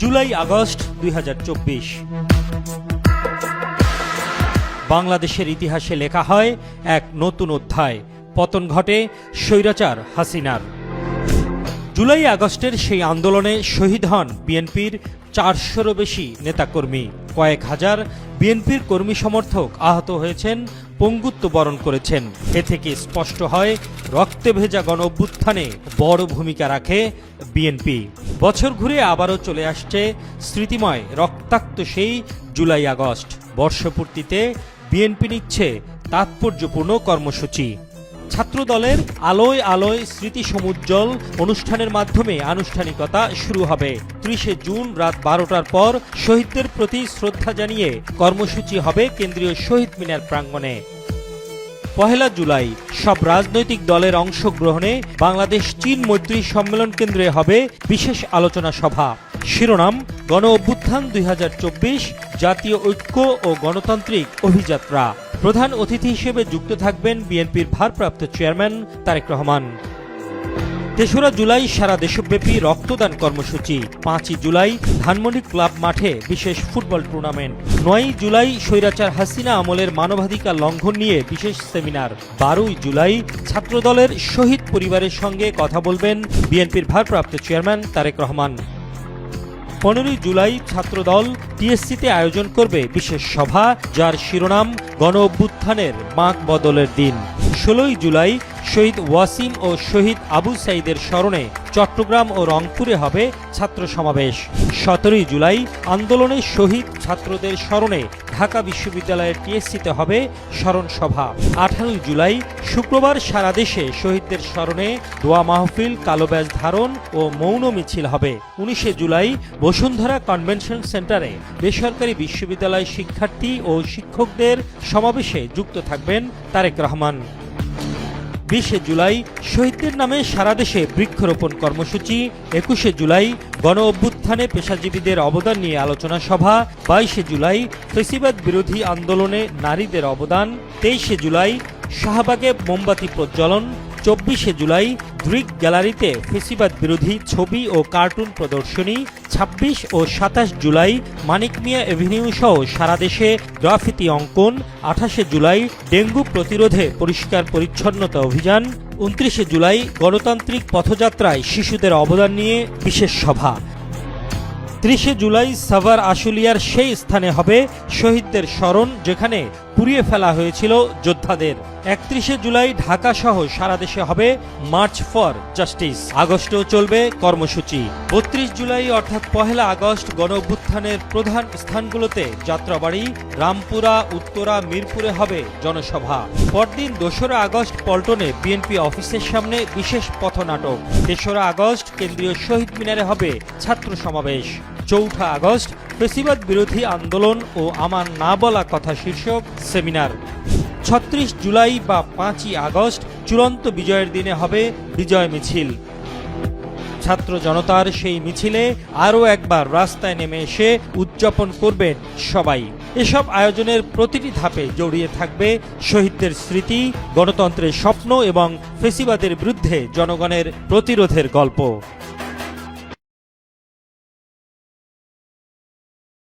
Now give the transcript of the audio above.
July August দুই হাজার চব্বিশ। বাংলাদেশের ইতিহাসে লেখা হয় এক নতুন অধ্যায়, পতন ঘটে স্বৈরাচার হাসিনার। জুলাই আগস্টের সেই আন্দোলনে শহীদ হন বিএনপির চারশোরও বেশি নেতাকর্মী। কয়েক হাজার বিএনপির কর্মী সমর্থক আহত হয়েছেন, পঙ্গুত্ব বরণ করেছেন। এ থেকে স্পষ্ট হয়, রক্তে ভেজা গণ অভ্যুত্থানে বড় ভূমিকা রাখে বিএনপি। বছর ঘুরে আবারও চলে আসছে স্মৃতিময় রক্তাক্ত সেই জুলাই আগস্ট। বর্ষপূর্তিতে বিএনপি নিচ্ছে তাৎপর্যপূর্ণ কর্মসূচি। ছাত্রদলের আলোয় আলোয় স্মৃতি সমুজ্জ্বল অনুষ্ঠানের মাধ্যমে আনুষ্ঠানিকতা শুরু হবে। ত্রিশে জুন রাত বারোটার পর শহীদদের প্রতি শ্রদ্ধা জানিয়ে কর্মসূচি হবে কেন্দ্রীয় শহীদ মিনার প্রাঙ্গণে। পহেলা জুলাই সব রাজনৈতিক দলের অংশগ্রহণে বাংলাদেশ চীন মৈত্রী সম্মেলন কেন্দ্রে হবে বিশেষ আলোচনা সভা। শিরোনাম গণ অভ্যুত্থান দুই হাজার চব্বিশ, জাতীয় ঐক্য ও গণতান্ত্রিক অভিযাত্রা। প্রধান অতিথি হিসেবে যুক্ত থাকবেন বিএনপির ভারপ্রাপ্ত চেয়ারম্যান তারেক রহমান। তেসরা জুলাই সারা দেশব্যাপী রক্তদান কর্মসূচি। পাঁচই জুলাই ধানমন্ডি ক্লাব মাঠে বিশেষ ফুটবল টুর্নামেন্ট। নয়ই জুলাই স্বৈরাচার হাসিনা আমলের মানবাধিকার লঙ্ঘন নিয়ে বিশেষ সেমিনার। বারোই জুলাই ছাত্রদলের শহীদ পরিবারের সঙ্গে কথা বলবেন বিএনপির ভারপ্রাপ্ত চেয়ারম্যান তারেক রহমান। পনেরোই জুলাই ছাত্রদল টিএসসিতে আয়োজন করবে বিশেষ সভা, যার শিরোনাম গণ অভ্যুত্থানের বাঁক বদলের দিন। ষোলোই জুলাই শহীদ ওয়াসিম ও শহীদ আবু সাইদের স্মরণে চট্টগ্রাম ও রংপুরে হবে ছাত্র সমাবেশ। সতেরোই জুলাই আন্দোলনে শহীদ ছাত্রদের স্মরণে ঢাকা বিশ্ববিদ্যালয়ের টিএসসিতে হবে স্মরণ সভা। আঠারোই জুলাই শুক্রবার সারা দেশে শহীদদের স্মরণে দোয়া মাহফিল, কালো ব্যাজ ধারণ ও মৌন মিছিল হবে। উনিশে জুলাই বসুন্ধরা কনভেনশন সেন্টারে বেসরকারি বিশ্ববিদ্যালয় শিক্ষার্থী ও শিক্ষকদের সমাবেশে যুক্ত থাকবেন তারেক রহমান। বিশে জুলাই শহীদদের নামে সারা দেশে বৃক্ষরোপণ কর্মসূচি, একুশে জুলাই গণ অভ্যুত্থানে পেশাজীবীদের অবদান নিয়ে আলোচনা সভা, বাইশে জুলাই ফেসিবাদ বিরোধী আন্দোলনে নারীদের অবদান, তেইশে জুলাই শাহবাগে মোমবাতি প্রজ্বলন, চব্বিশে জুলাই গ্রিক গ্যালারিতে ফেসিবাদ বিরোধী ছবি ও কার্টুন প্রদর্শনী ছাব্বিশ ও সাতাশ জুলাই মানিক মিয়া এভিনিউ সহ সারা দেশে গ্রাফিতি অঙ্কন, আঠাশে জুলাই ডেঙ্গু প্রতিরোধে পরিষ্কার পরিচ্ছন্নতা অভিযান, উনত্রিশে জুলাই গণতান্ত্রিক পথযাত্রায় শিশুদের অবদান নিয়ে বিশেষ সভা। ত্রিশে জুলাই সাভার আশুলিয়ার সেই স্থানে হবে শহীদদের স্মরণ, যেখানে পুড়িয়ে ফেলা হয়েছিল যোদ্ধাদের। একত্রিশে জুলাই ঢাকা সহ সারা দেশে হবে মার্চ ফর জাস্টিস। আগস্টেও চলবে কর্মসূচি। বত্রিশ জুলাই অর্থাৎ পহেলা আগস্ট গণ অভ্যুত্থানের প্রধান স্থানগুলোতে যাত্রাবাড়ি, রামপুরা, উত্তরা, মিরপুরে হবে জনসভা। পরদিন দোসরা আগস্ট পল্টনে বিএনপি অফিসের সামনে বিশেষ পথনাটক। তেসরা আগস্ট কেন্দ্রীয় শহীদ মিনারে হবে ছাত্র সমাবেশ। চৌঠা আগস্ট ফেসিবাদ বিরোধী আন্দোলন ও আমার না বলা কথা শীর্ষক সেমিনার। ছত্রিশ জুলাই বা পাঁচই আগস্ট চূড়ান্ত বিজয়ের দিনে হবে বিজয় মিছিল। ছাত্র জনতার সেই মিছিলে আরও একবার রাস্তায় নেমে এসে উদযাপন করবেন সবাই। এসব আয়োজনের প্রতিটি ধাপে জড়িয়ে থাকবে শহীদদের স্মৃতি, গণতন্ত্রের স্বপ্ন এবং ফেসিবাদের বিরুদ্ধে জনগণের প্রতিরোধের গল্প।